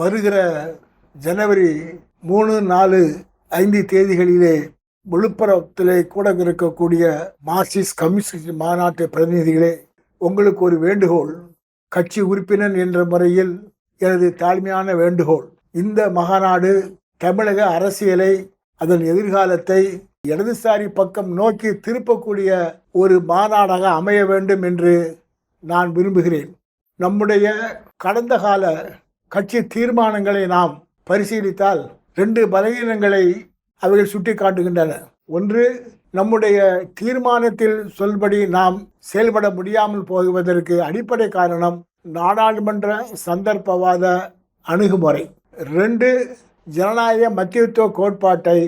வருகிற ஜனவரி மூணு நாலு ஐந்து தேதிகளிலே விழுப்புரத்திலே கூட இருக்கக்கூடிய மார்க்சிஸ்ட் கம்யூனிஸ்ட் மாநாட்டு பிரதிநிதிகளே உங்களுக்கு ஒரு வேண்டுகோள். கட்சி உறுப்பினர் என்ற முறையில் எனது தாழ்மையான வேண்டுகோள். இந்த மகாநாடு தமிழக அரசியலை அதன் எதிர்காலத்தை இடதுசாரி பக்கம் நோக்கி திருப்பக்கூடிய ஒரு மாநாடாக அமைய வேண்டும் என்று நான் விரும்புகிறேன். நம்முடைய கடந்த கால கட்சி தீர்மானங்களை நாம் பரிசீலித்தால் ரெண்டு பலகீனங்களை அவர்கள் சுட்டி காட்டுகின்றன ஒன்று நம்முடைய தீர்மானத்தில் சொல்படி நாம் செயல்பட முடியாமல் போகுவதற்கு அடிப்படை காரணம் நாடாளுமன்ற சந்தர்ப்பவாத அணுகுமுறை. ரெண்டு ஜனநாயக மத்தியத்துவ கோட்பாட்டை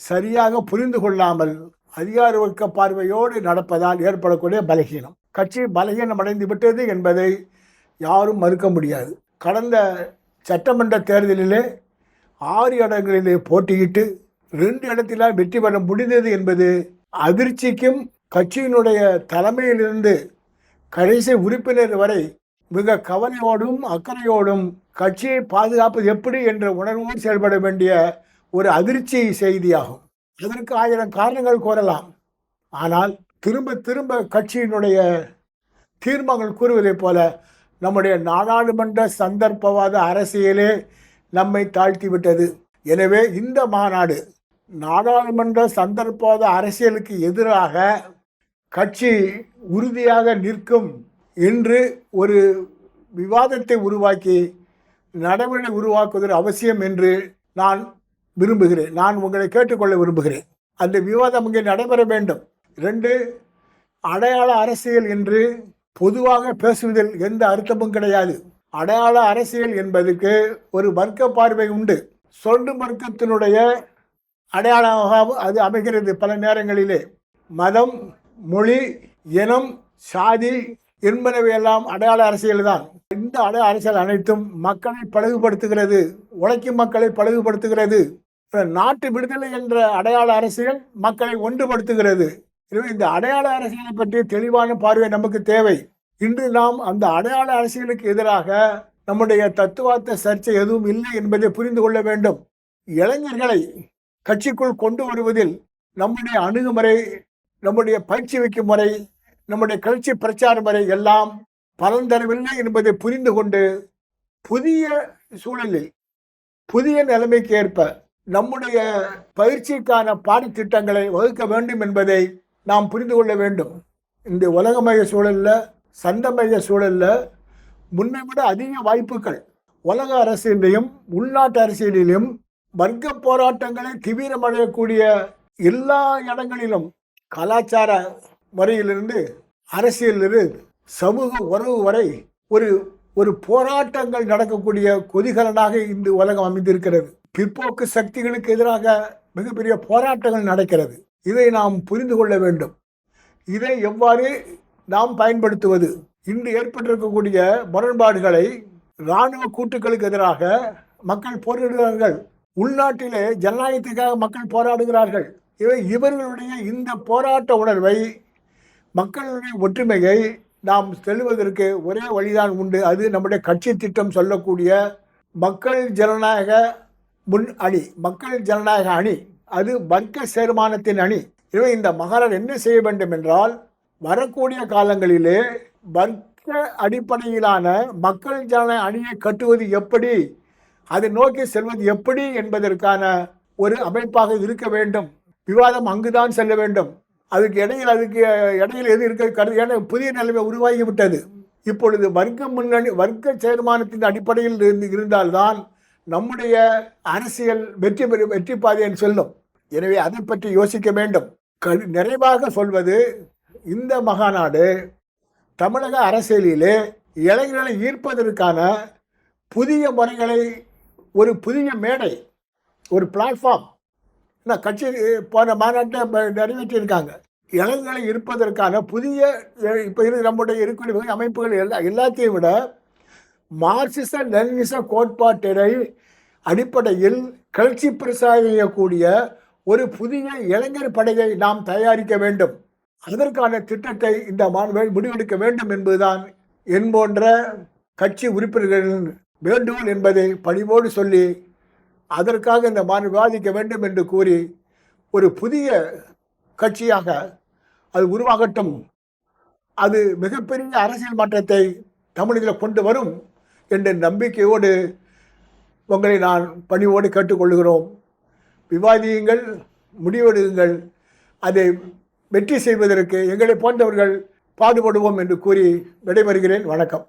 சரியாக புரிந்து கொள்ளாமல் அதிகார வர்க்க பார்வையோடு நடப்பதால் ஏற்படக்கூடிய பலகீனம். கட்சி பலகீனம் அடைந்து விட்டது என்பதை யாரும் மறுக்க முடியாது. கடந்த சட்டமன்ற தேர்தலிலே ஆறு இடங்களிலே போட்டியிட்டு ரெண்டு இடத்தில வெற்றி பெற முடிந்தது என்பது அதிர்ச்சிக்கும் கட்சியினுடைய தலைமையிலிருந்து கடைசி உறுப்பினர் வரை மிக கவலையோடும் அக்கறையோடும் கட்சியை பாதுகாப்பது எப்படி என்ற உணர்வோடு செயல்பட வேண்டிய ஒரு அதிர்ச்சி செய்தியாகும். அதற்கு ஆயிரம் காரணங்கள் கூறலாம் ஆனால் திரும்ப திரும்ப கட்சியினுடைய தீர்மானங்கள் கூறுவதைப் போல நம்முடைய நாடாளுமன்ற சந்தர்ப்பவாத அரசியலே நம்மை தாழ்த்தி விட்டது எனவே இந்த மாநாடு நாடாளுமன்ற சந்தர்ப்பவாத அரசியலுக்கு எதிராக கட்சி உறுதியாக நிற்கும் என்று ஒரு விவாதத்தை உருவாக்கி நடைமுறை உருவாக்குவது அவசியம் என்று நான் விரும்புகிறேன். நான் உங்களை கேட்டுக்கொள்ள விரும்புகிறேன். அந்த விவாதம் இங்கே நடைபெற வேண்டும். ரெண்டு அடையாள அரசியல் என்று பொதுவாக பேசுவதில் எந்த அர்த்தமும் கிடையாது. அடையாள அரசியல் என்பதற்கு ஒரு வர்க்க பார்வை உண்டு. சொண்டு வர்க்கத்தினுடைய அடையாளமாக அது அமைகிறது பல நேரங்களிலே. மதம் மொழி இனம் சாதி என்பனவையெல்லாம் அடையாள அரசியல் தான். இந்த அடையாள அரசியல் அனைத்தும் மக்களை பழகுபடுத்துகிறது உழைக்கும் மக்களை பழகுபடுத்துகிறது. நாட்டு விடுதலை என்ற அடையாள அரசியல் மக்களை ஒன்றுபடுத்துகிறது. எனவே இந்த அடையாள அரசியலை பற்றி தெளிவான பார்வை நமக்கு தேவை. இன்று நாம் அந்த அடையாள அரசியலுக்கு எதிராக நம்முடைய தத்துவார்த்த சர்ச்சை எதுவும் இல்லை என்பதை புரிந்து கொள்ள வேண்டும். இளைஞர்களை கட்சிக்குள் கொண்டு வருவதில் நம்முடைய அணுகுமுறை நம்முடைய பயிற்சி வைக்கும் முறை நம்முடைய கட்சி பிரச்சார முறை எல்லாம் பலன் தரவில்லை என்பதை புரிந்து கொண்டு புதிய சூழலில் புதிய நிலைமைக்கு ஏற்ப நம்முடைய பயிற்சிக்கான பாடத்திட்டங்களை வகுக்க வேண்டும் என்பதை நாம் புரிந்து கொள்ள வேண்டும். இந்த உலகமய சூழலில் சந்தமய சூழலில் முன்னை விட அதிக வாய்ப்புகள். உலக அரசியலையும் உள்நாட்டு அரசியலிலும் வர்க்க போராட்டங்களை தீவிரமடையக்கூடிய எல்லா இடங்களிலும் கலாச்சார முறையிலிருந்து அரசியலிருந்து சமூக உறவு வரை ஒரு ஒரு போராட்டங்கள் நடக்கக்கூடிய கொதிகலனாக இந்த உலகம் அமைந்திருக்கிறது. பிற்போக்கு சக்திகளுக்கு எதிராக மிகப்பெரிய போராட்டங்கள் நடக்கிறது. இதை நாம் புரிந்து கொள்ள வேண்டும். இதை எவ்வாறு நாம் பயன்படுத்துவது. இன்று ஏற்பட்டிருக்கக்கூடிய முரண்பாடுகளை இராணுவ கூட்டுகளுக்கு எதிராக மக்கள் போரிடுகிறார்கள். உள்நாட்டிலே ஜனநாயகத்துக்காக மக்கள் போராடுகிறார்கள். இவை இவர்களுடைய இந்த போராட்ட உணர்வை மக்களுடைய ஒற்றுமையை நாம் செல்வதற்கு ஒரே வழிதான் உண்டு. அது நம்முடைய கட்சி திட்டம் சொல்லக்கூடிய மக்கள் ஜனநாயக முன் அணி மக்கள் ஜனநாயக அணி. அது வர்க்க சேர்மானத்தின் அணி. எனவே இந்த மகாரார் என்ன செய்ய வேண்டும் என்றால் வரக்கூடிய காலங்களிலே வர்க்க அடிப்படையிலான மக்கள் ஜன அணியை கட்டுவது எப்படி அதை நோக்கி செல்வது எப்படி என்பதற்கான ஒரு அமைப்பாக இருக்க வேண்டும். விவாதம் அங்குதான் செல்ல வேண்டும். அதுக்கு இடையில் அதுக்கு இடையில் எது இருக்க கருது? ஏன்னா புதிய நிலைமை உருவாகிவிட்டது இப்பொழுது வர்க்க முன்னணி வர்க்க சேர்மானத்தின் அடிப்படையில் இருந்து இருந்தால்தான் நம்முடைய அரசியல் வெற்றி பெறு வெற்றி பாதைன்னு சொல்லும். எனவே அதை பற்றி யோசிக்க வேண்டும். நிறைவாக சொல்வது இந்த மகாநாடு தமிழக அரசியலிலே இளைஞர்களை ஈர்ப்பதற்கான புதிய முறைகளை ஒரு புதிய மேடை ஒரு பிளாட்ஃபார்ம் நான் கட்சி போன மாநாட்டை நிறைவேற்றியிருக்காங்க. இளைஞர்களை இருப்பதற்கான புதிய இப்போ இரு நம்முடைய இருக்கக்கூடிய அமைப்புகள் எல்லா எல்லாத்தையும் விட மார்க்சிச லெனினிச கோட்பாட்டினை அடிப்படையில் கிளர்ச்சி பிரசாரிக்கக்கூடிய ஒரு புதிய இளைஞர் படையை நாம் தயாரிக்க வேண்டும். அதற்கான திட்டத்தை இந்த மாணவர்கள் முடிவெடுக்க வேண்டும் என்பதுதான் என் போன்ற கட்சி உறுப்பினர்களின் வேண்டுகோள் என்பதை பணிவோடு சொல்லி அதற்காக இந்த மாநிலம் விவாதிக்க வேண்டும் என்று கூறி ஒரு புதிய கட்சியாக அது உருவாகட்டும். அது மிகப்பெரிய அரசியல் மாற்றத்தை தமிழகத்தில் கொண்டு வரும் என்ற நம்பிக்கையோடு உங்களை நான் பணிவோடு கேட்டுக்கொள்கிறோம். விவாதியுங்கள் முடிவெடுங்கள் அதை வெற்றி செய்வதற்கு எங்களை போன்றவர்கள் பாடுபடுவோம் என்று கூறி விடைபெறுகிறேன். வணக்கம்.